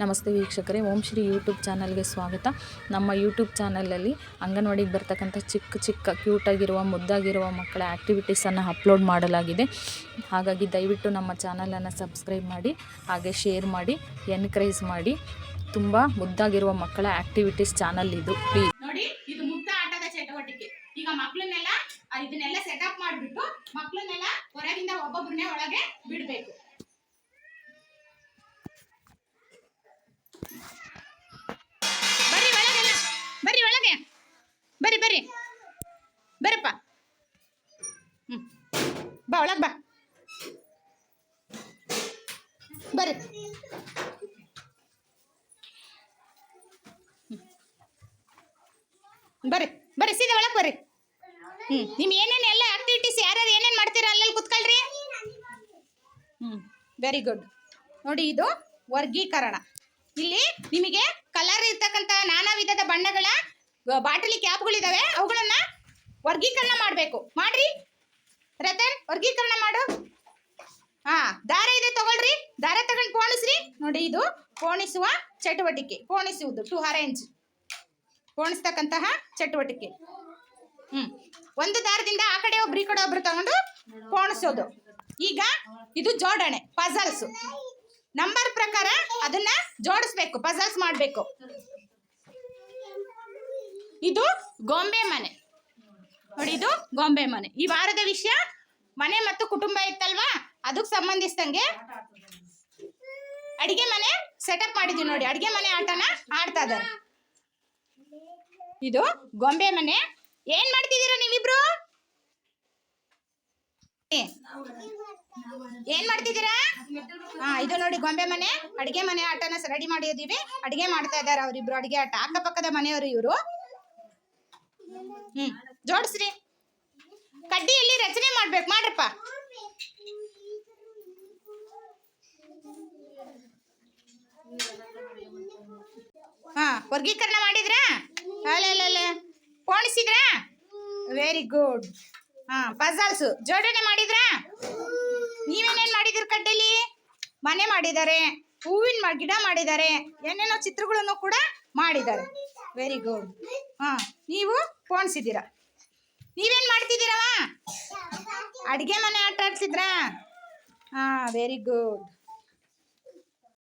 ನಮಸ್ತೆ ವೀಕ್ಷಕರೇ, ಓಂ ಶ್ರೀ ಯೂಟ್ಯೂಬ್ ಚಾನಲ್ಗೆ ಸ್ವಾಗತ. ನಮ್ಮ ಯೂಟ್ಯೂಬ್ ಚಾನಲಲ್ಲಿ ಅಂಗನವಾಡಿಗೆ ಬರ್ತಕ್ಕಂಥ ಚಿಕ್ಕ ಚಿಕ್ಕ ಕ್ಯೂಟಾಗಿರುವ ಮುದ್ದಾಗಿರುವ ಮಕ್ಕಳ ಆ್ಯಕ್ಟಿವಿಟೀಸನ್ನು ಅಪ್ಲೋಡ್ ಮಾಡಲಾಗಿದೆ. ಹಾಗಾಗಿ ದಯವಿಟ್ಟು ನಮ್ಮ ಚಾನಲನ್ನು ಸಬ್ಸ್ಕ್ರೈಬ್ ಮಾಡಿ, ಹಾಗೆ ಶೇರ್ ಮಾಡಿ, ಎನ್ಕರೇಜ್ ಮಾಡಿ. ತುಂಬ ಮುದ್ದಾಗಿರುವ ಮಕ್ಕಳ ಆ್ಯಕ್ಟಿವಿಟೀಸ್ ಚಾನಲ್ ಇದು ಪ್ಲೀಸ್ ನೋಡಿ, ಇದು ಮುಕ್ತ ಚಟುವಟಿಕೆ. ಈಗ ಮಕ್ಕಳನ್ನೆಲ್ಲ, ಇದನ್ನೆಲ್ಲ ಸೆಟಪ್ ಮಾಡಿಬಿಟ್ಟು ಮಕ್ಕಳನ್ನೆಲ್ಲ ಹೊರಗಿಂದ ಒಬ್ಬೊಬ್ಬರನ್ನೇ ಒಳಗೆ ಬಿಡ್ಬೇಕು. ಬಾ, ಒಳಗ್ ಬಾ. ಬರ್ರಿ. ಬರ್ರಿ ಬರ್ರಿ, ಸೀದಾ ಒಳಗೆ ಬರ್ರಿ. ಹ್ಞೂ ನಿಮ್ಮ ಏನೇನು ಎಲ್ಲ ಆಕ್ಟಿವಿಟೀಸ್ ಯಾರ್ಯಾರು ಏನೇನು ಮಾಡ್ತೀರಾ ಅಲ್ಲಲ್ಲಿ ಕುತ್ಕೊಳ್ರಿ. ಹ್ಞೂ ವೆರಿ ಗುಡ್ ನೋಡಿ ಇದು ವರ್ಗೀಕರಣ. ಇಲ್ಲಿ ನಿಮಗೆ ಕಲರ್ ಇರ್ತಕ್ಕಂಥ ನಾನಾ ವಿಧದ ಬಣ್ಣಗಳ ಬಾಟಲಿ ಕ್ಯಾಪ್ಗಳಿದಾವೆ ಅವುಗಳನ್ನ ವರ್ಗೀಕರಣ ಮಾಡಬೇಕು. ಮಾಡ್ರಿ. ರತನ್, ವರ್ಗೀಕರಣ ಮಾಡು. ಹಾ ದಾರ ಇದೆ ತಗೊಳ್ರಿ. ದಾರ ತಗೊಂಡು ಪೋಣಿಸ್ರಿ. ನೋಡಿ ಇದು ಪೋಣಿಸುವ ಚಟುವಟಿಕೆ. ಪೋಣಿಸುವುದು ಟು ಅರೇಂಜ್ ಪೋಣಿಸ್ತಕ್ಕಂತಹ ಚಟುವಟಿಕೆ. ಹ್ಮ್. ಒಂದು ದಾರದಿಂದ ಆ ಕಡೆ ಒಬ್ರು, ಈ ಕಡೆ ಒಬ್ರು ತಗೊಂಡು ಪೋಣಿಸೋದು. ಈಗ ಇದು ಜೋಡಣೆ ಪಜಲ್ಸ್ ನಂಬರ್ ಪ್ರಕಾರ ಅದನ್ನ ಜೋಡಿಸ್ಬೇಕು ಪಜಲ್ಸ್ ಮಾಡಬೇಕು. ಇದು ಗೊಂಬೆ ಮನೆ. ನೋಡಿ ಇದು ಗೊಂಬೆ ಮನೆ. ಈ ವಾರದ ವಿಷಯ ಮನೆ ಮತ್ತು ಕುಟುಂಬ ಇತ್ತಲ್ವಾ? ಅದಕ್ಕೆ ಸಂಬಂಧಿಸಿದಂಗೆ ಅಡಿಗೆ ಮನೆ ಸೆಟಪ್ ಮಾಡಿದೀವಿ ನೋಡಿ. ಅಡಿಗೆ ಮನೆ ಆಟನ ಆಡ್ತಾ ಇದ್ದಾರೆ. ಇದು ಗೊಂಬೆ ಮನೆ. ಏನ್ ಮಾಡ್ತಿದೀರ ನೀವಿಬ್ರು? ಏನ್ ಮಾಡ್ತಿದ್ದೀರಾ? ಹಾ, ಇದು ನೋಡಿ ಗೊಂಬೆ ಮನೆ. ಅಡಿಗೆ ಮನೆ ಆಟನ ರೆಡಿ ಮಾಡಿದೀವಿ ಅಡಿಗೆ ಮಾಡ್ತಾ ಇದ್ದಾರೆ ಅವ್ರಿಬ್ರು. ಅಡಿಗೆ ಆಟ. ಅಕ್ಕಪಕ್ಕದ ಮನೆಯವರು ಇವರು. ಹ್ಮ್, ಜೋಡಿಸ್ರಿ. ಕಡ್ಡಿಯಲ್ಲಿ ರಚನೆ ಮಾಡ್ಬೇಕು, ಮಾಡ್ರಪ್ಪ. ಹಾ, ವರ್ಗೀಕರಣ ಮಾಡಿದ್ರಾ? ಅಲ್ಲ ಪೋಣಿಸಿದ್ರಾ? ವೆರಿ ಗುಡ್ ಹಾ ಪಜಲ್ಸ್ ಜೋಡಣೆ ಮಾಡಿದ್ರಾ? ನೀವೇನೇನ್ ಮಾಡಿದಿರ ಕಡ್ಡೆಲಿ? ಮನೆ ಮಾಡಿದ್ದಾರೆ, ಹೂವಿನ ಗಿಡ ಮಾಡಿದ್ದಾರೆ, ಏನೇನೋ ಚಿತ್ರಗಳನ್ನು ಕೂಡ ಮಾಡಿದ್ದಾರೆ. ವೆರಿ ಗುಡ್ ಹಾ, ನೀವು? ಪೋಣಿಸಿದ್ದೀರಾ? ನೀವೇನ್ ಮಾಡ್ತಿದ್ದೀರವ? ಅಡಿಗೆ ಮನೆ ಆಟ ಆಡ್ಸಿದ್ರಾ? ಹಾ ವೆರಿ ಗುಡ್